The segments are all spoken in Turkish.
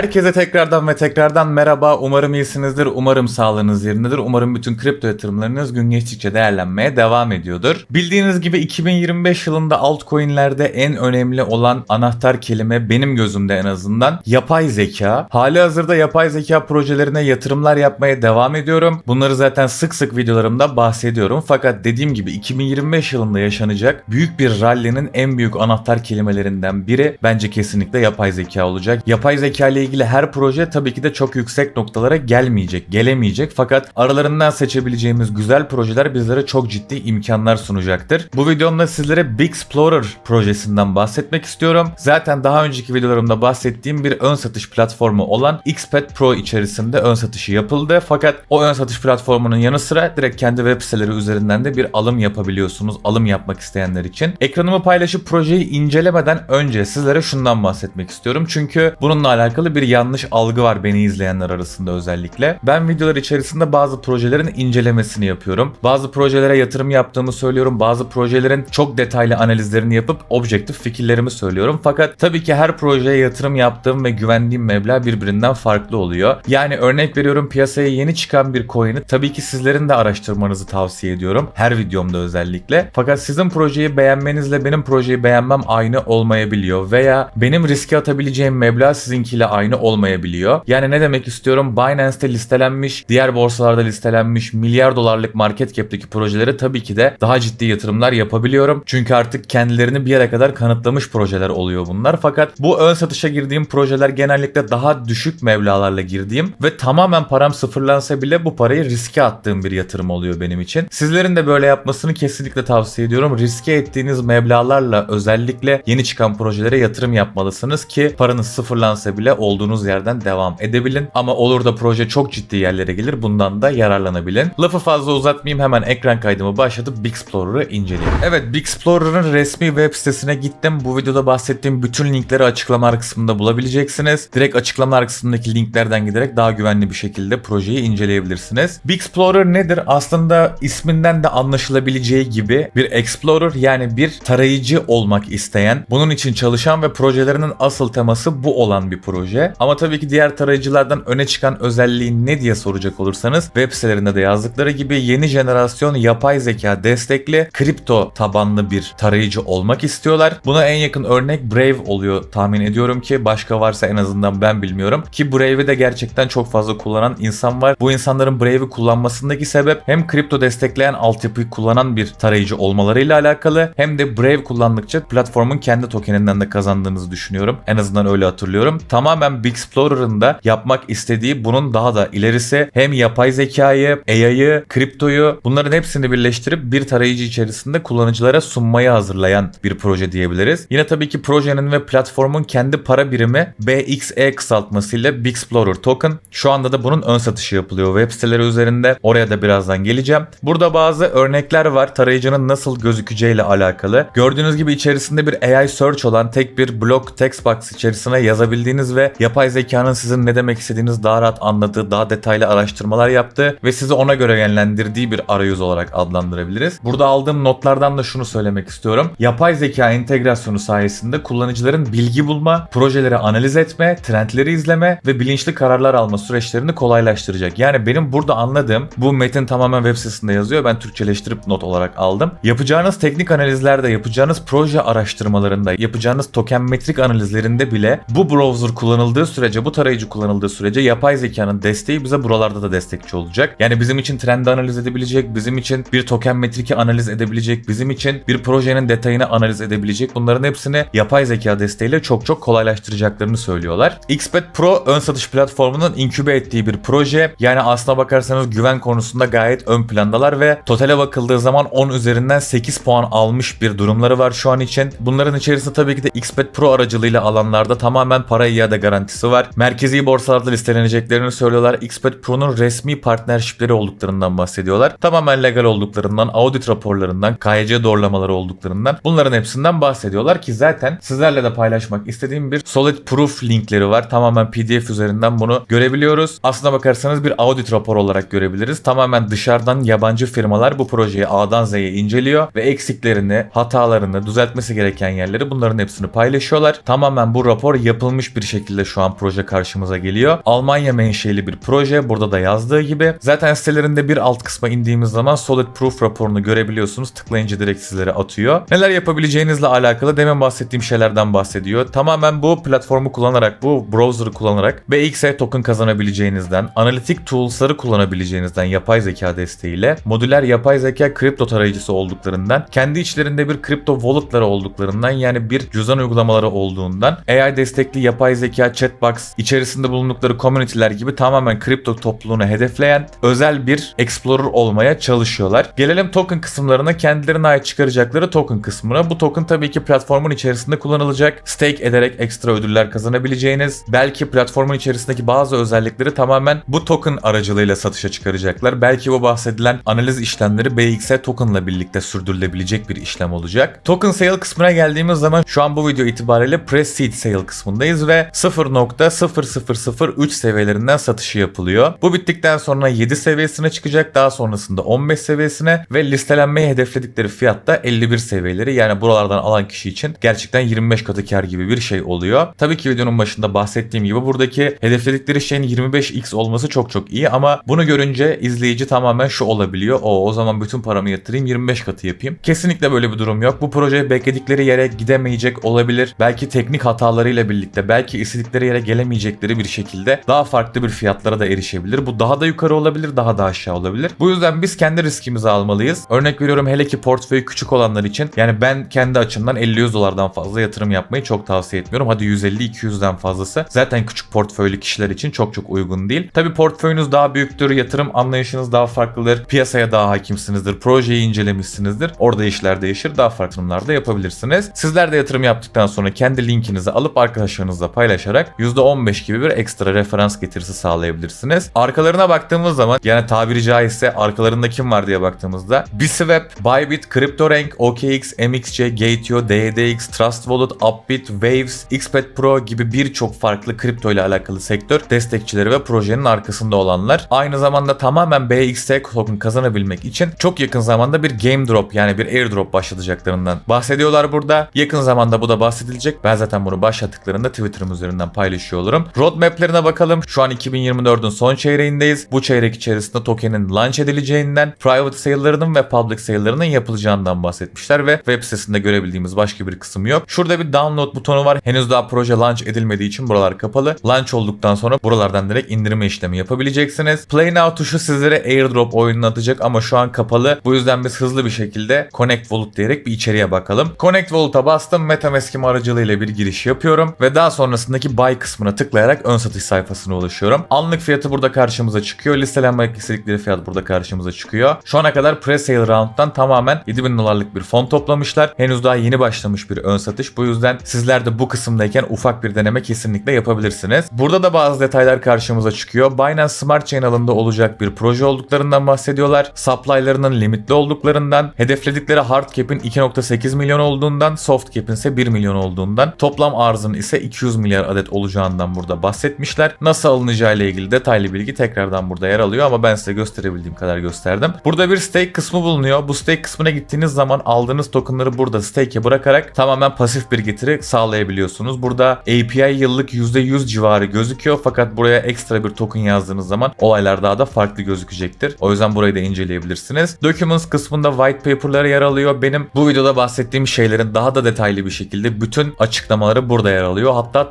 Herkese tekrardan ve tekrardan merhaba. Umarım iyisinizdir. Umarım sağlığınız yerindedir. Umarım bütün kripto yatırımlarınız gün geçtikçe değerlenmeye devam ediyordur. Bildiğiniz gibi 2025 yılında altcoin'lerde en önemli olan anahtar kelime benim gözümde en azından yapay zeka. Hali hazırda yapay zeka projelerine yatırımlar yapmaya devam ediyorum. Bunları zaten sık sık videolarımda bahsediyorum. Fakat dediğim gibi 2025 yılında yaşanacak büyük bir rally'nin en büyük anahtar kelimelerinden biri bence kesinlikle yapay zeka olacak. Yapay zeka ile ilgili her proje tabii ki de çok yüksek noktalara gelmeyecek, gelemeyecek. Fakat aralarından seçebileceğimiz güzel projeler bizlere çok ciddi imkanlar sunacaktır. Bu videomda sizlere Big Explorer projesinden bahsetmek istiyorum. Zaten daha önceki videolarımda bahsettiğim bir ön satış platformu olan Xpet Pro içerisinde ön satışı yapıldı. Fakat o ön satış platformunun yanı sıra direkt kendi web siteleri üzerinden de bir alım yapabiliyorsunuz. Alım yapmak isteyenler için. Ekranımı paylaşıp projeyi incelemeden önce sizlere şundan bahsetmek istiyorum. Çünkü bununla alakalı bir yanlış algı var beni izleyenler arasında özellikle. Ben videolar içerisinde bazı projelerin incelemesini yapıyorum. Bazı projelere yatırım yaptığımı söylüyorum. Bazı projelerin çok detaylı analizlerini yapıp objektif fikirlerimi söylüyorum. Fakat tabii ki her projeye yatırım yaptığım ve güvendiğim meblağ birbirinden farklı oluyor. Yani örnek veriyorum piyasaya yeni çıkan bir coin'i tabii ki sizlerin de araştırmanızı tavsiye ediyorum. Her videomda özellikle. Fakat sizin projeyi beğenmenizle benim projeyi beğenmem aynı olmayabiliyor. Veya benim riske atabileceğim meblağ sizinkiyle aynı olmayabiliyor. Yani ne demek istiyorum? Binance'te listelenmiş, diğer borsalarda listelenmiş milyar dolarlık market cap'teki projelere tabii ki de daha ciddi yatırımlar yapabiliyorum. Çünkü artık kendilerini bir yere kadar kanıtlamış projeler oluyor bunlar. Fakat bu ön satışa girdiğim projeler genellikle daha düşük mevlalarla girdiğim ve tamamen param sıfırlansa bile bu parayı riske attığım bir yatırım oluyor benim için. Sizlerin de böyle yapmasını kesinlikle tavsiye ediyorum. Riske ettiğiniz meblalarla özellikle yeni çıkan projelere yatırım yapmalısınız ki paranız sıfırlansa bile olduğunuz yerden devam edebilin. Ama olur da proje çok ciddi yerlere gelir bundan da yararlanabilin. Lafı fazla uzatmayayım hemen ekran kaydımı başlatıp Big Explorer'ı inceleyelim. Evet Big Explorer'ın resmi web sitesine gittim. Bu videoda bahsettiğim bütün linkleri açıklama kısmında bulabileceksiniz. Direkt açıklama kısmındaki linklerden giderek daha güvenli bir şekilde projeyi inceleyebilirsiniz. Big Explorer nedir? Aslında isminden de anlaşılabileceği gibi bir explorer yani bir tarayıcı olmak isteyen, bunun için çalışan ve projelerinin asıl teması bu olan bir proje. Ama tabii ki diğer tarayıcılardan öne çıkan özelliği ne diye soracak olursanız web sitelerinde de yazdıkları gibi yeni jenerasyon yapay zeka destekli kripto tabanlı bir tarayıcı olmak istiyorlar. Buna en yakın örnek Brave oluyor tahmin ediyorum ki başka varsa en azından ben bilmiyorum. Ki Brave'i de gerçekten çok fazla kullanan insan var. Bu insanların Brave'i kullanmasındaki sebep hem kripto destekleyen altyapıyı kullanan bir tarayıcı olmalarıyla alakalı hem de Brave kullandıkça platformun kendi tokeninden de kazandığınızı düşünüyorum. En azından öyle hatırlıyorum. Tamamen Big Explorer'ın da yapmak istediği bunun daha da ilerisi hem yapay zekayı, AI'yı, kriptoyu bunların hepsini birleştirip bir tarayıcı içerisinde kullanıcılara sunmayı hazırlayan bir proje diyebiliriz. Yine tabii ki projenin ve platformun kendi para birimi BXE kısaltmasıyla Big Explorer Token. Şu anda da bunun ön satışı yapılıyor web siteleri üzerinde. Oraya da birazdan geleceğim. Burada bazı örnekler var tarayıcının nasıl gözükeceğiyle alakalı. Gördüğünüz gibi içerisinde bir AI search olan tek bir blok text box içerisine yazabildiğiniz ve yapay zekanın sizin ne demek istediğiniz daha rahat anladığı, daha detaylı araştırmalar yaptığı ve sizi ona göre yönlendirdiği bir arayüz olarak adlandırabiliriz. Burada aldığım notlardan da şunu söylemek istiyorum. Yapay zeka entegrasyonu sayesinde kullanıcıların bilgi bulma, projeleri analiz etme, trendleri izleme ve bilinçli kararlar alma süreçlerini kolaylaştıracak. Yani benim burada anladığım bu metin tamamen web sitesinde yazıyor. Ben Türkçeleştirip not olarak aldım. Yapacağınız teknik analizlerde, yapacağınız proje araştırmalarında, yapacağınız tokenmetrik analizlerinde bile bu browser kullanıldığı sürece, bu tarayıcı kullanıldığı sürece yapay zekanın desteği bize buralarda da destekçi olacak. Yani bizim için trendi analiz edebilecek, bizim için bir token metriki analiz edebilecek, bizim için bir projenin detayını analiz edebilecek. Bunların hepsini yapay zeka desteğiyle çok çok kolaylaştıracaklarını söylüyorlar. Xpet Pro ön satış platformunun inkübe ettiği bir proje. Yani aslına bakarsanız güven konusunda gayet ön plandalar ve totale bakıldığı zaman 10 üzerinden 8 puan almış bir durumları var şu an için. Bunların içerisinde tabii ki de Xpet Pro aracılığıyla alanlarda tamamen para iade garantisi var. Merkezi borsalarda listeleneceklerini söylüyorlar. Xpet Pro'nun resmi partnershipleri olduklarından bahsediyorlar. Tamamen legal olduklarından, audit raporlarından, KYC doğrulamaları olduklarından bunların hepsinden bahsediyorlar ki zaten sizlerle de paylaşmak istediğim bir solid proof linkleri var. Tamamen PDF üzerinden bunu görebiliyoruz. Aslına bakarsanız bir audit raporu olarak görebiliriz. Tamamen dışarıdan yabancı firmalar bu projeyi A'dan Z'ye inceliyor ve eksiklerini, hatalarını, düzeltmesi gereken yerleri bunların hepsini paylaşıyorlar. Tamamen bu rapor yapılmış bir şekilde şu an proje karşımıza geliyor. Almanya menşeli bir proje. Burada da yazdığı gibi. Zaten sitelerinde bir alt kısma indiğimiz zaman Solid Proof raporunu görebiliyorsunuz. Tıklayınca direkt sizlere atıyor. Neler yapabileceğinizle alakalı demin bahsettiğim şeylerden bahsediyor. Tamamen bu platformu kullanarak, bu browser'ı kullanarak BXE token kazanabileceğinizden, analitik tools'ları kullanabileceğinizden yapay zeka desteğiyle, modüler yapay zeka kripto tarayıcısı olduklarından, kendi içlerinde bir kripto wallet'ları olduklarından yani bir cüzdan uygulamaları olduğundan, AI destekli yapay zeka chatbox, içerisinde bulundukları community'ler gibi tamamen kripto topluluğunu hedefleyen özel bir explorer olmaya çalışıyorlar. Gelelim token kısımlarına kendilerine ait çıkaracakları token kısmına. Bu token tabii ki platformun içerisinde kullanılacak. Stake ederek ekstra ödüller kazanabileceğiniz, belki platformun içerisindeki bazı özellikleri tamamen bu token aracılığıyla satışa çıkaracaklar. Belki bu bahsedilen analiz işlemleri BXE tokenla birlikte sürdürülebilecek bir işlem olacak. Token sale kısmına geldiğimiz zaman şu an bu video itibariyle pre-seed sale kısmındayız ve 0.0003 seviyelerinden satışı yapılıyor. Bu bittikten sonra 7 seviyesine çıkacak. Daha sonrasında 15 seviyesine ve listelenmeyi hedefledikleri fiyatta 51 seviyeleri. Yani buralardan alan kişi için gerçekten 25 katı kar gibi bir şey oluyor. Tabii ki videonun başında bahsettiğim gibi buradaki hedefledikleri şeyin 25x olması çok çok iyi ama bunu görünce izleyici tamamen şu olabiliyor. O o zaman bütün paramı yatırayım 25 katı yapayım. Kesinlikle böyle bir durum yok. Bu proje bekledikleri yere gidemeyecek olabilir. Belki teknik hatalarıyla birlikte belki istedikleri yere gelemeyecekleri bir şekilde daha farklı bir fiyatlara da erişebilir. Bu daha da yukarı olabilir, daha da aşağı olabilir. Bu yüzden biz kendi riskimizi almalıyız. Örnek veriyorum hele ki portföyü küçük olanlar için yani ben kendi açımdan 50-100 dolardan fazla yatırım yapmayı çok tavsiye etmiyorum. Hadi 150-200'den fazlası zaten küçük portföylü kişiler için çok çok uygun değil. Tabi portföyünüz daha büyüktür, yatırım anlayışınız daha farklıdır, piyasaya daha hakimsinizdir, projeyi incelemişsinizdir. Orada işler değişir, daha farklı yatırımlar da yapabilirsiniz. Sizler de yatırım yaptıktan sonra kendi linkinizi alıp arkadaşlarınızla paylaşarak %15 gibi bir ekstra referans getirisi sağlayabilirsiniz. Arkalarına baktığımız zaman yani tabiri caizse arkalarında kim var diye baktığımızda Biswap, Bybit, CryptoRank, OKX, MXC, Gateo, DDX, Trust Wallet, Upbit, Waves, Xpet Pro gibi birçok farklı kripto ile alakalı sektör destekçileri ve projenin arkasında olanlar. Aynı zamanda tamamen BXT token kazanabilmek için çok yakın zamanda bir game drop yani bir airdrop başlatacaklarından bahsediyorlar burada. Yakın zamanda bu da bahsedilecek. Ben zaten bunu başlattıklarında Twitter'ım üzerinden paylaşıyor olurum. Roadmap'lerine bakalım. Şu an 2024'ün son çeyreğindeyiz. Bu çeyrek içerisinde tokenin launch edileceğinden, private sale'larının ve public sale'larının yapılacağından bahsetmişler ve web sitesinde görebildiğimiz başka bir kısım yok. Şurada bir download butonu var. Henüz daha proje launch edilmediği için buralar kapalı. Launch olduktan sonra buralardan direkt indirme işlemi yapabileceksiniz. Play Now tuşu sizlere airdrop oyununu atacak ama şu an kapalı. Bu yüzden biz hızlı bir şekilde Connect Wallet diyerek bir içeriye bakalım. Connect Wallet'a bastım. MetaMask'im aracılığıyla bir giriş yapıyorum ve daha sonrasındaki buy kısmına tıklayarak ön satış sayfasına ulaşıyorum. Anlık fiyatı burada karşımıza çıkıyor. Listelenmek istedikleri fiyat burada karşımıza çıkıyor. Şu ana kadar pre-sale round'dan tamamen 7000 dolarlık bir fon toplamışlar. Henüz daha yeni başlamış bir ön satış. Bu yüzden sizler de bu kısımdayken ufak bir deneme kesinlikle yapabilirsiniz. Burada da bazı detaylar karşımıza çıkıyor. Binance Smart Chain alanında olacak bir proje olduklarından bahsediyorlar. Supply'larının limitli olduklarından, hedefledikleri hard cap'in 2.8 milyon olduğundan, soft cap'in ise 1 milyon olduğundan, toplam arzın ise 200 milyar adet olacağından burada bahsetmişler. Nasıl alınacağı ile ilgili detaylı bilgi tekrardan burada yer alıyor ama ben size gösterebildiğim kadar gösterdim. Burada bir stake kısmı bulunuyor. Bu stake kısmına gittiğiniz zaman aldığınız tokenları burada stake'e bırakarak tamamen pasif bir getiri sağlayabiliyorsunuz. Burada API yıllık %100 civarı gözüküyor fakat buraya ekstra bir token yazdığınız zaman olaylar daha da farklı gözükecektir. O yüzden burayı da inceleyebilirsiniz. Documents kısmında white paper'ları yer alıyor. Benim bu videoda bahsettiğim şeylerin daha da detaylı bir şekilde bütün açıklamaları burada yer alıyor. Hatta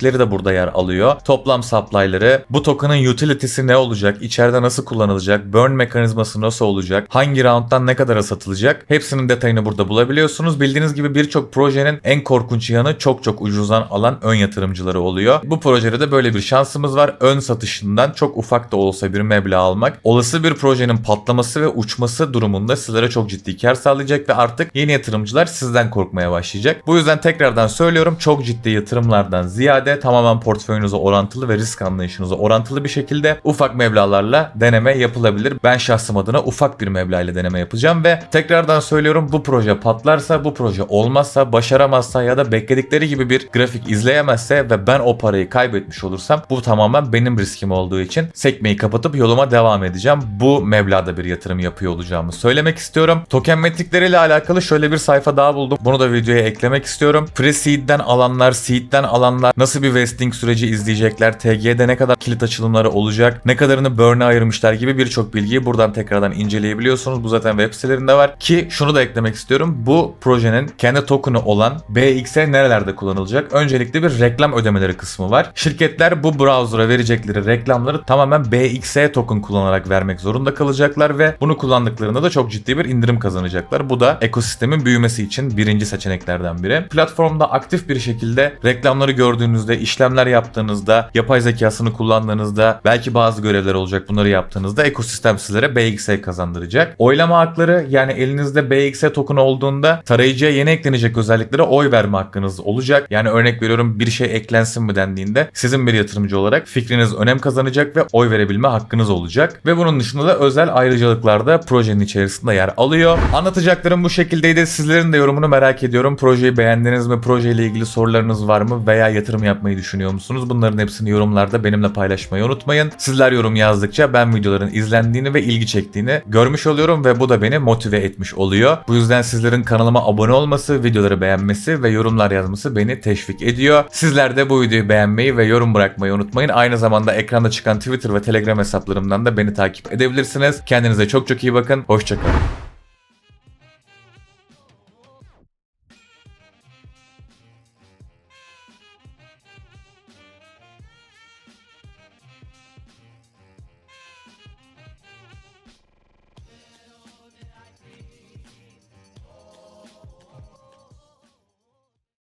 tokenomikleri de burada yer alıyor. Toplam supply'ları, bu token'ın utility'si ne olacak, içeride nasıl kullanılacak, burn mekanizması nasıl olacak, hangi round'dan ne kadara satılacak hepsinin detayını burada bulabiliyorsunuz. Bildiğiniz gibi birçok projenin en korkunç yanı çok çok ucuzdan alan ön yatırımcıları oluyor. Bu projede de böyle bir şansımız var. Ön satışından çok ufak da olsa bir meblağ almak olası bir projenin patlaması ve uçması durumunda sizlere çok ciddi kar sağlayacak ve artık yeni yatırımcılar sizden korkmaya başlayacak. Bu yüzden tekrardan söylüyorum çok ciddi yatırımlardan ziyade tamamen portföyünüze orantılı ve risk anlayışınıza orantılı bir şekilde ufak meblağlarla deneme yapılabilir. Ben şahsım adına ufak bir meblağ ile deneme yapacağım ve tekrardan söylüyorum bu proje patlarsa, bu proje olmazsa, başaramazsa ya da bekledikleri gibi bir grafik izleyemezse ve ben o parayı kaybetmiş olursam bu tamamen benim riskim olduğu için sekmeyi kapatıp yoluma devam edeceğim. Bu meblağda bir yatırım yapıyor olacağımı söylemek istiyorum. Token metrikleriyle alakalı şöyle bir sayfa daha buldum. Bunu da videoya eklemek istiyorum. Pre-seed'den alanlar, seed'den alanlar nasıl nasıl bir vesting süreci izleyecekler, TG'de ne kadar kilit açılımları olacak, ne kadarını burn'e ayırmışlar gibi birçok bilgiyi buradan tekrardan inceleyebiliyorsunuz. Bu zaten web sitelerinde var. Ki şunu da eklemek istiyorum. Bu projenin kendi token'ı olan BX'e nerelerde kullanılacak? Öncelikle bir reklam ödemeleri kısmı var. Şirketler bu browser'a verecekleri reklamları tamamen BXE token kullanarak vermek zorunda kalacaklar ve bunu kullandıklarında da çok ciddi bir indirim kazanacaklar. Bu da ekosistemin büyümesi için birinci seçeneklerden biri. Platformda aktif bir şekilde reklamları gördüğünüzde, işlemler yaptığınızda, yapay zekasını kullandığınızda, belki bazı görevler olacak bunları yaptığınızda ekosistem sizlere BXE kazandıracak. Oylama hakları yani elinizde BXE token olduğunda tarayıcıya yeni eklenecek özelliklere oy verme hakkınız olacak. Yani örnek veriyorum bir şey eklensin mi dendiğinde sizin bir yatırımcı olarak fikriniz önem kazanacak ve oy verebilme hakkınız olacak. Ve bunun dışında da özel ayrıcalıklar da projenin içerisinde yer alıyor. Anlatacaklarım bu şekildeydi. Sizlerin de yorumunu merak ediyorum. Projeyi beğendiniz mi? Projeyle ilgili sorularınız var mı? Veya yatırım yapmayı düşünüyor musunuz? Bunların hepsini yorumlarda benimle paylaşmayı unutmayın. Sizler yorum yazdıkça ben videoların izlendiğini ve ilgi çektiğini görmüş oluyorum ve bu da beni motive etmiş oluyor. Bu yüzden sizlerin kanalıma abone olması, videoları beğenmesi ve yorumlar yazması beni teşvik ediyor. Sizler de bu videoyu beğenmeyi ve yorum bırakmayı unutmayın. Aynı zamanda ekranda çıkan Twitter ve Telegram hesaplarımdan da beni takip edebilirsiniz. Kendinize çok çok iyi bakın. Hoşçakalın.